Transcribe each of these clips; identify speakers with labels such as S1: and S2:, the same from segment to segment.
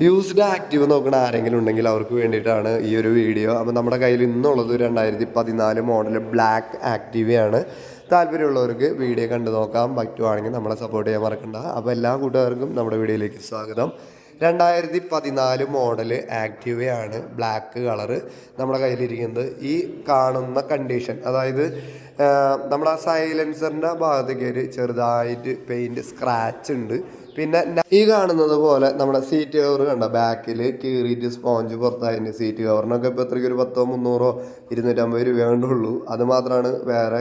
S1: Used active നോക്കുന്ന ആരെങ്കിലും ഉണ്ടെങ്കിൽ അവർക്ക് വേണ്ടിയിട്ടാണ് ഈ ഒരു വീഡിയോ അപ്പോൾ നമ്മുടെ കയ്യിൽ ഇന്നുള്ളത് രണ്ടായിരത്തി പതിനാല് മോഡൽ ബ്ലാക്ക് ആക്റ്റീവയാണ് താല്പര്യമുള്ളവർക്ക് വീഡിയോ കണ്ടു നോക്കാം. പറ്റുവാണെങ്കിൽ നമ്മളെ സപ്പോർട്ട് ചെയ്യാൻ മറക്കണ്ട. അപ്പോൾ എല്ലാ കൂട്ടുകാർക്കും നമ്മുടെ വീഡിയോയിലേക്ക് സ്വാഗതം. രണ്ടായിരത്തി പതിനാല് മോഡൽ ആക്റ്റീവയാണ് ബ്ലാക്ക് കളറ് നമ്മുടെ കയ്യിലിരിക്കുന്നത് ഈ കാണുന്ന കണ്ടീഷൻ അതായത് നമ്മുടെ ആ സൈലൻസറിന്റെ ഭാഗത്തേക്ക് ഒരു ചെറുതായിട്ട് പെയിന്റ് സ്ക്രാച്ച് ഉണ്ട്. പിന്നെ ഈ കാണുന്നത് പോലെ നമ്മുടെ സീറ്റ് കവർ കണ്ട? ബാക്കിൽ കീറിയിട്ട് സ്പോഞ്ച് പുറത്തായതിന്റെ സീറ്റ് കവറിനൊക്കെ ഇപ്പോൾ എത്രയ്ക്ക് ഒരു പത്തോ മുന്നൂറോ ഇരുന്നൂറ്റമ്പത് രൂപ വേണ്ടുള്ളൂ അത് മാത്രമാണ് വേറെ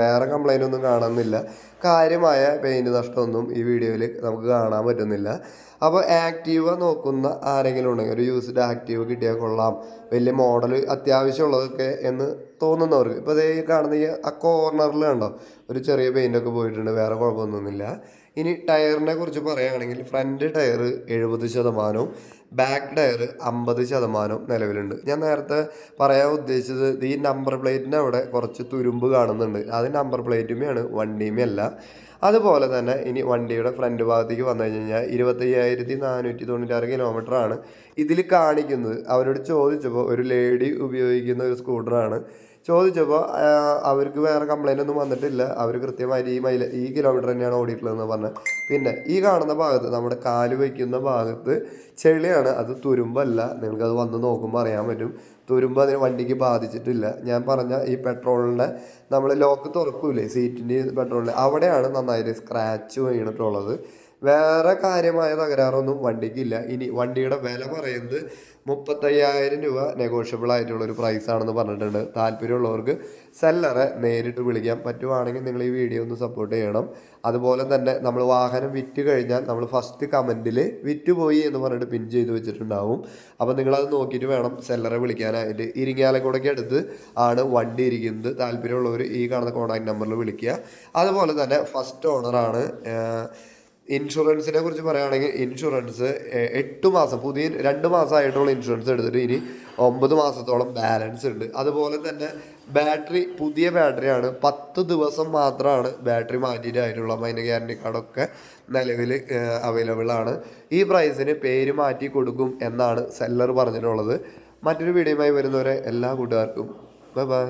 S1: വേറെ കംപ്ലൈന്റ് ഒന്നും കാണുന്നില്ല. കാര്യമായ പെയിന്റ് നഷ്ടമൊന്നും ഈ വീഡിയോയിൽ നമുക്ക് കാണാൻ പറ്റുന്നില്ല. അപ്പോൾ ആക്റ്റീവ നോക്കുന്ന ആരെങ്കിലും ഉണ്ടെങ്കിൽ ഒരു യൂസ്ഡ് ആക്റ്റീവ് കിട്ടിയാൽ കൊള്ളാം. വലിയ മോഡൽ അത്യാവശ്യമുള്ളതൊക്കെ എന്ന് തോന്നുന്നവർക്ക്. ഇപ്പോൾ ഇതേ കാണുന്ന ഈ ആ കോർണറിൽ കണ്ടോ? ഒരു ചെറിയ പെയിന്റൊക്കെ പോയിട്ടുണ്ട്. വേറെ കുഴപ്പമൊന്നുമില്ല. ഇനി ടയറിനെ കുറിച്ച് പറയുകയാണെങ്കിൽ ഫ്രണ്ട് ടയർ എഴുപത് ശതമാനവും ബാക്ക് ടയർ അമ്പത് ശതമാനം നിലവിലുണ്ട്. ഞാൻ നേരത്തെ പറയാൻ ഉദ്ദേശിച്ചത് ഈ നമ്പർ പ്ലേറ്റിന്റെ അവിടെ കുറച്ച് തുരുമ്പ് കാണുന്നുണ്ട്. അത് നമ്പർ പ്ലേറ്റുമേയാണ് വണ്ടിയുമേ അല്ല. അതുപോലെ തന്നെ ഇനി വണ്ടിയുടെ ഫ്രണ്ട് ഭാഗത്തേക്ക് വന്നു കഴിഞ്ഞ് കഴിഞ്ഞാൽ ഇരുപത്തയ്യായിരത്തി നാനൂറ്റി തൊണ്ണൂറ്റാറ് കിലോമീറ്റർ ആണ്. ഇതിൽ കാണിക്കുന്നത് അവരോട് ചോദിച്ചപ്പോൾ ഒരു ലേഡി ഉപയോഗിക്കുന്ന ഒരു സ്കൂട്ടറാണ് ചോദിച്ചപ്പോൾ അവർക്ക് വേറെ കംപ്ലൈന്റ് ഒന്നും വന്നിട്ടില്ല. അവർ കൃത്യമായിട്ട് ഈ മൈല ഈ കിലോമീറ്റർ തന്നെയാണ് ഓടിയിട്ടുള്ളതെന്ന് പറഞ്ഞത് പിന്നെ ഈ കാണുന്ന ഭാഗത്ത് നമ്മുടെ കാൽ വയ്ക്കുന്ന ഭാഗത്ത് ചെളിയാണ്. അത് തുരുമ്പല്ല. നിങ്ങൾക്കത് വന്ന് നോക്കുമ്പോൾ അറിയാൻ പറ്റും. തുരുമ്പ് അതിന് വണ്ടിക്ക് ബാധിച്ചിട്ടില്ല. ഞാൻ പറഞ്ഞ ഈ പെട്രോളിന്റെ നമ്മൾ ലോക്ക് തുറക്കൂലേ? സീറ്റിന്റെ പെട്രോളിന്റെ അവിടെയാണ് നന്നായിട്ട് സ്ക്രാച്ച് വീണിട്ടുള്ളത്. വേറെ കാര്യമായ തകരാറൊന്നും വണ്ടിക്കില്ല. ഇനി വണ്ടിയുടെ വില പറയുന്നത് മുപ്പത്തയ്യായിരം രൂപ നെഗോഷ്യബിൾ ആയിട്ടുള്ള ഒരു പ്രൈസ് ആണെന്ന് പറഞ്ഞിട്ടുണ്ട്. താല്പര്യമുള്ളവർക്ക് സെല്ലറെ നേരിട്ട് വിളിക്കാൻ പറ്റുവാണെങ്കിൽ നിങ്ങൾ ഈ വീഡിയോ ഒന്ന് സപ്പോർട്ട് ചെയ്യണം. അതുപോലെ തന്നെ നമ്മൾ വാഹനം വിറ്റ് കഴിഞ്ഞാൽ നമ്മൾ ഫസ്റ്റ് കമന്റിൽ വിറ്റ് പോയി എന്ന് പറഞ്ഞിട്ട് പിൻ ചെയ്ത് വെച്ചിട്ടുണ്ടാവും. അപ്പോൾ നിങ്ങളത് നോക്കിയിട്ട് വേണം സെല്ലറെ വിളിക്കാനായിട്ട്. ഇരിങ്ങാലക്കുടയ്ക്ക് അടുത്ത് ആണ് വണ്ടി ഇരിക്കുന്നത്. താല്പര്യമുള്ളവർ ഈ കാണുന്ന കോൺടാക്ട് നമ്പറിൽ വിളിക്കുക. അതുപോലെ തന്നെ ഫസ്റ്റ് ഓണറാണ് ഇൻഷുറൻസിനെ കുറിച്ച് പറയുകയാണെങ്കിൽ ഇൻഷുറൻസ് എട്ട് മാസം പുതിയ രണ്ട് മാസമായിട്ടുള്ള ഇൻഷുറൻസ് എടുത്തിട്ട് ഇനി ഒമ്പത് മാസത്തോളം ബാലൻസ് ഉണ്ട്. അതുപോലെ തന്നെ ബാറ്ററി പുതിയ ബാറ്ററിയാണ്. പത്ത് ദിവസം മാത്രമാണ് ബാറ്ററി മാറ്റിയിട്ടായിട്ടുള്ള അതിന്റെ ഗ്യാരണ്ടി കാർഡൊക്കെ നിലവിൽ അവൈലബിൾ ആണ്. ഈ പ്രൈസിന് പേര് മാറ്റി കൊടുക്കും എന്നാണ് സെല്ലർ പറഞ്ഞിട്ടുള്ളത്. മറ്റൊരു വീഡിയോയുമായി വരുന്നവരെ എല്ലാ കൂട്ടുകാർക്കും ബൈ ബൈ